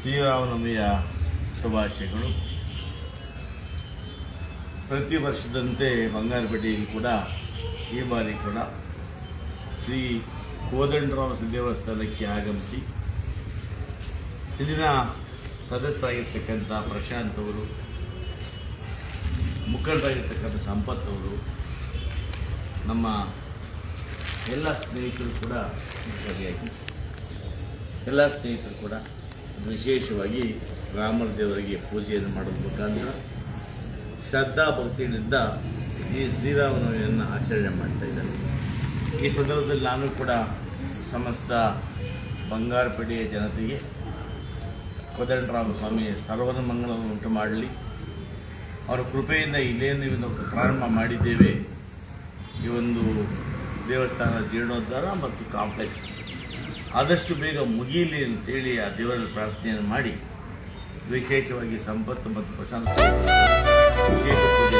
ಶ್ರೀರಾಮನವಮಿಯ ಶುಭಾಶಯಗಳು. ಪ್ರತಿ ವರ್ಷದಂತೆ ಬಂಗಾರಪೇಟೆಯಲ್ಲಿ ಕೂಡ, ಈ ಬಾರಿ ಕೂಡ ಶ್ರೀ ಕೋದಂಡರಾಮ ದೇವಸ್ಥಾನಕ್ಕೆ ಆಗಮಿಸಿ, ಇಲ್ಲಿನ ಸದಸ್ಯರಾಗಿರ್ತಕ್ಕಂಥ ಪ್ರಶಾಂತ್ ಅವರು, ಮುಖಂಡರಾಗಿರ್ತಕ್ಕಂಥ ಸಂಪತ್ ಅವರು ನಮ್ಮ ಎಲ್ಲ ಸ್ನೇಹಿತರು ಕೂಡ ಭಾಗಿಯಾಗಿ ಎಲ್ಲ ಸ್ನೇಹಿತರು ಕೂಡ ವಿಶೇಷವಾಗಿ ರಾಮನ ದೇವರಿಗೆ ಪೂಜೆಯನ್ನು ಮಾಡೋದ್ರ ಮುಖಾಂತರ ಶ್ರದ್ಧಾ ಭಕ್ತಿಯಿಂದ ಈ ಶ್ರೀರಾಮನವಿಯನ್ನು ಆಚರಣೆ ಮಾಡ್ತಾ ಇದ್ದಾರೆ. ಈ ಸಂದರ್ಭದಲ್ಲಿ ನಾನು ಕೂಡ ಸಮಸ್ತ ಬಂಗಾರಪೇಟೆಯ ಜನತೆಗೆ ಕೋದಂಡರಾಮ ಸ್ವಾಮಿ ಸರ್ವದ ಮಂಗಳವನ್ನು ಉಂಟು ಮಾಡಲಿ. ಅವರ ಕೃಪೆಯಿಂದ ಇಲ್ಲೇನು ಪ್ರಾರಂಭ ಮಾಡಿದ್ದೇವೆ. ಈ ಒಂದು ದೇವಸ್ಥಾನ ಜೀರ್ಣೋದ್ಧಾರ ಮತ್ತು ಕಾಂಪ್ಲೆಕ್ಸ್. ಆದಷ್ಟು ಬೇಗ ಮುಗಿಯಲಿ ಅಂತೇಳಿ ಆ ದೇವರಲ್ಲಿ ಪ್ರಾರ್ಥನೆಯನ್ನು ಮಾಡಿ, ವಿಶೇಷವಾಗಿ ಸಂಪತ್ತು ಮತ್ತು ಪ್ರಶಾಂತ ವಿಶೇಷ ಪೂಜೆ